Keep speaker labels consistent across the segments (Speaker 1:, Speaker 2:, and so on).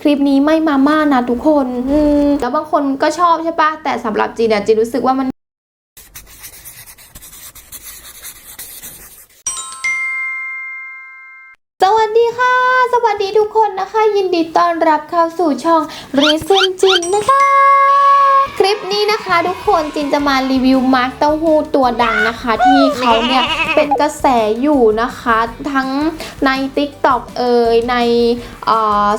Speaker 1: คลิปนี้ไม่มาม่านะทุกคนอืแล้วบางคนก็ชอบใช่ปะแต่สำหรับจีนเนี่ยจีนรู้สึกว่ามันสวัสดีค่ะสวัสดีทุกคนนะคะ ยินดีต้อนรับเข้าสู่ช่องรีเซนจินนะคะ คลิปนี้นะคะทุกคนจินจะมารีวิวมาร์กเต้าหู้ตัวดังนะคะ ที่เขาเนี่ยเป็นกระแสอยู่นะคะ ทั้งใน TikTok เอ่ยใน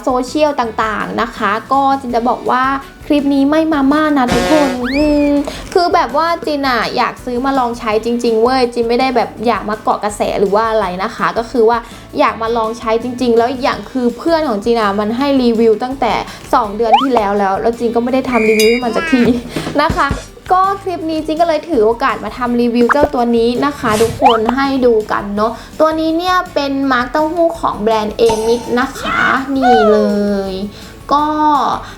Speaker 1: โซเชียลต่างๆนะคะ ก็จินจะบอกว่า ลิปนี้ไม่มาม่านะทุกคนคือแบบว่าจินอะอยากซื้อมาลองใช้จริง ๆ เว้ยจินไม่ได้แบบอยากมาเกาะกระแสหรือว่าอะไรนะคะ ก็คือว่าอยากมาลองใช้จริง ๆ แล้วอีกอย่างคือเพื่อนของจินอะมันให้รีวิวตั้งแต่ 2 เดือนที่แล้วแล้ว แล้วจินก็ไม่ได้ทำรีวิวให้มันสักทีนะคะก็คลิปนี้จินก็เลยถือโอกาสมาทำรีวิวเจ้าตัวนี้นะคะ ทุกคนให้ดูกันเนาะตัวนี้เนี่ยเป็นมาร์กเต้าหู้ของแบรนด์เอมิกนะคะ นี่เลย ก็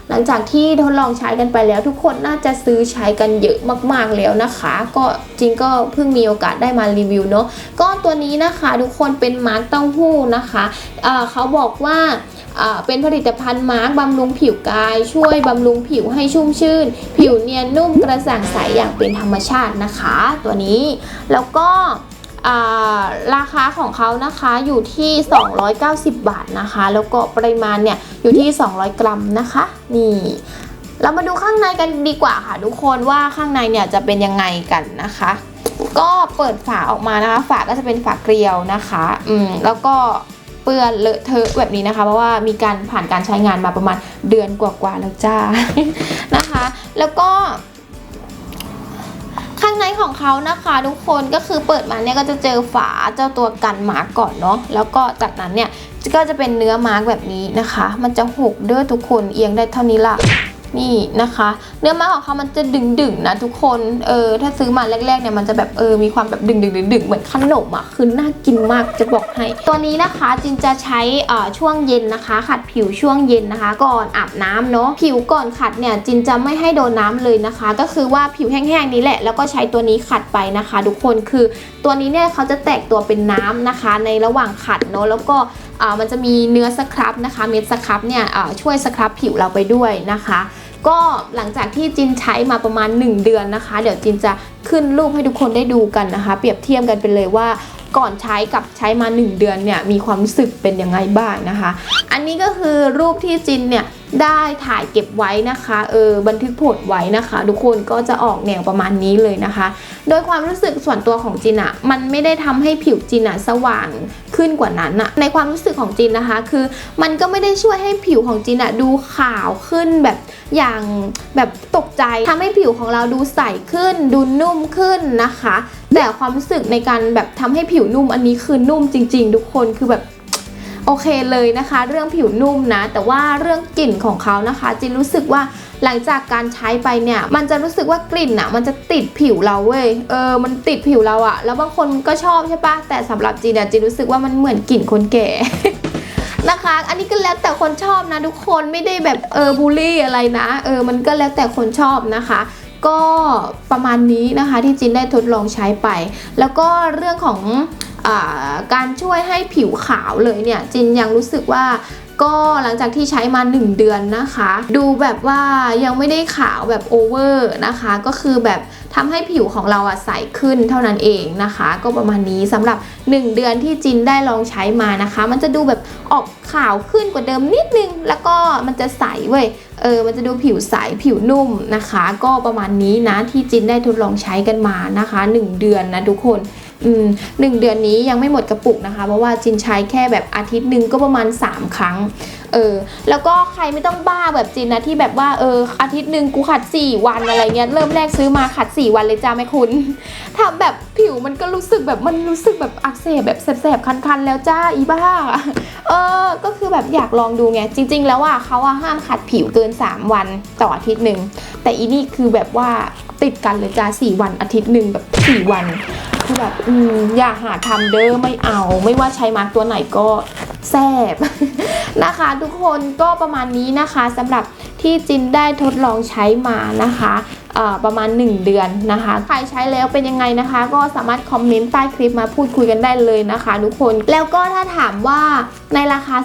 Speaker 1: หลังจากที่ทดลองใช้กันไปแล้ว ทุกคนน่าจะซื้อใช้กันเยอะมากๆแล้วนะคะ ก็จริงก็เพิ่งมีโอกาสได้มารีวิวเนาะก็ตัวนี้นะคะทุกคนเป็นมาร์กเต้าหู้นะคะเเขาบอกว่าเป็นผลิตภัณฑ์มาร์กบำรุงผิวกาย ช่วยบำรุงผิวให้ชุ่มชื่น ผิวเนียนนุ่มกระจ่างใสอย่างเป็นธรรมชาตินะคะ ตัวนี้แล้วก็ ราคาของเขานะคะอยู่ที่ 290 บาทนะคะ แล้วก็ปริมาณเนี่ยอยู่ที่ 200 กรัมนะคะ นี่ เรามาดูข้างในกันดีกว่าค่ะทุกคนว่าข้างในเนี่ยจะเป็นยังไงกันนะคะ ก็เปิดฝาออกมานะคะ ฝาก็จะเป็นฝาเกลียวนะคะ อืมแล้วก็เปื้อนเลอะเทอะแบบนี้นะคะ เพราะว่ามีการผ่านการใช้งานมาประมาณเดือนกว่าๆแล้วจ้านะคะ แล้วก็ ข้างในของเขานะคะทุกคนก็คือเปิดมาเนี่ยก็จะเจอฝาเจ้าตัวกันมาร์กก่อนเนาะแล้วก็จากนั้นเนี่ยก็จะเป็นเนื้อมาร์กแบบนี้นะคะ มันจะหกเด้อทุกคนเอียงได้เท่านี้ละ นี่นะคะ เนื้อมาของเขามันจะดึงดึงนะทุกคนเออถ้าซื้อมาแรกๆเนี่ยมันจะแบบเออมีความแบบดึงดึงดึงดึงเหมือนขนมอะคือน่ากินมากจะบอกให้ ตัวนี้นะคะจินจะใช้อ่อช่วงเย็นนะคะ ขัดผิวช่วงเย็นนะคะ ก่อนอาบน้ำเนาะผิวก่อนขัดเนี่ยจินจะไม่ให้โดนน้ำเลยนะคะ ก็คือว่าผิวแห้งๆนี้แหละ แล้วก็ใช้ตัวนี้ขัดไปนะคะ ทุกคนคือตัวนี้เนี่ยเขาจะแตกตัวเป็นน้ำนะคะ ในระหว่างขัดเนาะแล้วก็มันจะมีเนื้อสครับนะคะ เม็ดสครับเนี่ยช่วยสครับผิวเราไปด้วยนะคะ ก็หลังจากที่จินใช้มาประมาณ 1 เดือนนะคะ เดี๋ยวจินจะขึ้นรูปให้ทุกคนได้ดูกันนะคะ เปรียบเทียบกันไปเลยว่าก่อนใช้กับใช้มา 1 เดือนเนี่ยมีความรู้สึกเป็นยังไงบ้างนะคะ อันนี้ก็คือรูปที่จินเนี่ยได้ถ่ายเก็บไว้นะคะเออบันทึกผลไว้นะคะ ทุกคนก็จะออกแนวประมาณนี้เลยนะคะ โดยความรู้สึกส่วนตัวของจินอะมันไม่ได้ทำให้ผิวจินอะสว่างขึ้นกว่านั้นอะในความรู้สึกของจินนะคะ คือมันก็ไม่ได้ช่วยให้ผิวของจินอะดูขาวขึ้นแบบ อย่างแบบตกใจทำให้ผิวของเราดูใสขึ้น ดูนุ่มขึ้นนะคะ แต่ความรู้สึกในการแบบทำให้ผิวนุ่มอันนี้คือนุ่มจริง ๆ ทุกคนคือแบบโอเคเลยนะคะ เรื่องผิวนุ่มนะ แต่ว่าเรื่องกลิ่นของเขานะคะจินรู้สึกว่าหลังจากการใช้ไปเนี่ย มันจะรู้สึกว่ากลิ่นอะมันจะติดผิวเราเว้ยเออมันติดผิวเราอะแล้วบางคนก็ชอบใช่ปะแต่สำหรับจินอะจินรู้สึกว่ามันเหมือนกลิ่นคนแก่ นะคะ อันนี้ก็แล้วแต่คนชอบนะทุกคนไม่ได้แบบเออบูลลี่อะไรนะ เออมันก็แล้วแต่คนชอบนะคะ ก็ประมาณนี้นะคะที่จินได้ทดลองใช้ไป แล้วก็เรื่องของอการช่วยให้ผิวขาวเลยเนี่ยจินยังรู้สึกว่า ก็หลังจากที่ใช้มา 1 เดือนนะคะ ดูแบบว่ายังไม่ได้ขาวแบบโอเวอร์นะคะ ก็คือแบบทำให้ผิวของเราอะใสขึ้นเท่านั้นเองนะคะ ก็ประมาณนี้สำหรับ 1 เดือนที่จินได้ลองใช้มานะคะ มันจะดูแบบออกขาวขึ้นกว่าเดิมนิดนึง แล้วก็มันจะใสเว้ยเออมันจะดูผิวใสผิวนุ่มนะคะ ก็ประมาณนี้นะที่จินได้ทดลองใช้กันมานะคะ 1 เดือนนะทุกคน หนึ่งเดือนนี้ยังไม่หมดกระปุกนะคะ เพราะว่าจินใช้แค่แบบอาทิตย์หนึ่งก็ประมาณ 3 ครั้งเออแล้วก็ใครไม่ต้องบ้าแบบจินนะที่แบบว่าเอออาทิตย์หนึ่งกูขัด 4 วันอะไรเงี้ยเริ่มแรกซื้อมาขัด 4 วันเลยจ้าแม่คุณทำแบบผิวมันก็รู้สึกแบบมันรู้สึกแบบอักเสบแบบแสบๆคันๆ แล้วจ้าอีบ้าเออก็คือแบบอยากลองดูไงจริง ๆ แล้วอะเขาอะห้ามขัดผิวเกิน 3 วันต่ออาทิตย์หนึ่งแต่อีนี่คือแบบว่าติดกันเลยจ้า4วันอาทิตย์หนึ่งแบบ 4 วันือแบบอืมอย่าหาทำเด้อไม่เอา ไม่ว่าใช้มาร์กตัวไหนก็แซบนะคะทุกคนก็ประมาณนี้นะคะสำหรับที่จินได้ทดลองใช้มานะคะประมาณ 1 เดือนนะคะ ใครใช้แล้วเป็นยังไงนะคะ ก็สามารถคอมเมนต์ใต้คลิปมาพูดคุยกันได้เลยนะคะทุกคนแล้วก็ถ้าถามว่าในราคา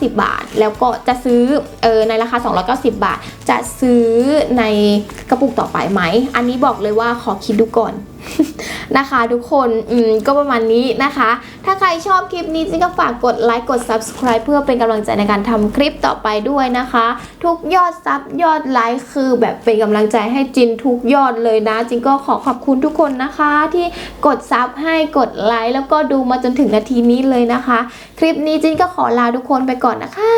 Speaker 1: 290 บาท แล้วก็จะซื้อเออในราคา 290 บาท จะซื้อในกระปุกต่อไปไหม อันนี้บอกเลยว่าขอคิดดูก่อน นะคะทุกคนอืมก็ประมาณนี้นะคะ ถ้าใครชอบคลิปนี้จินก็ฝากกดไลค์กด subscribe เพื่อเป็นกำลังใจในการทำคลิปต่อไปด้วยนะคะ ทุกยอดซับยอดไลค์คือแบบเป็นกำลังใจให้จินทุกยอดเลยนะ จินก็ขอขอบคุณทุกคนนะคะ ที่กดซับให้กดไลค์แล้วก็ดูมาจนถึงนาทีนี้เลยนะคะ คลิปนี้จินก็ขอลาทุกคนไปก่อนนะคะ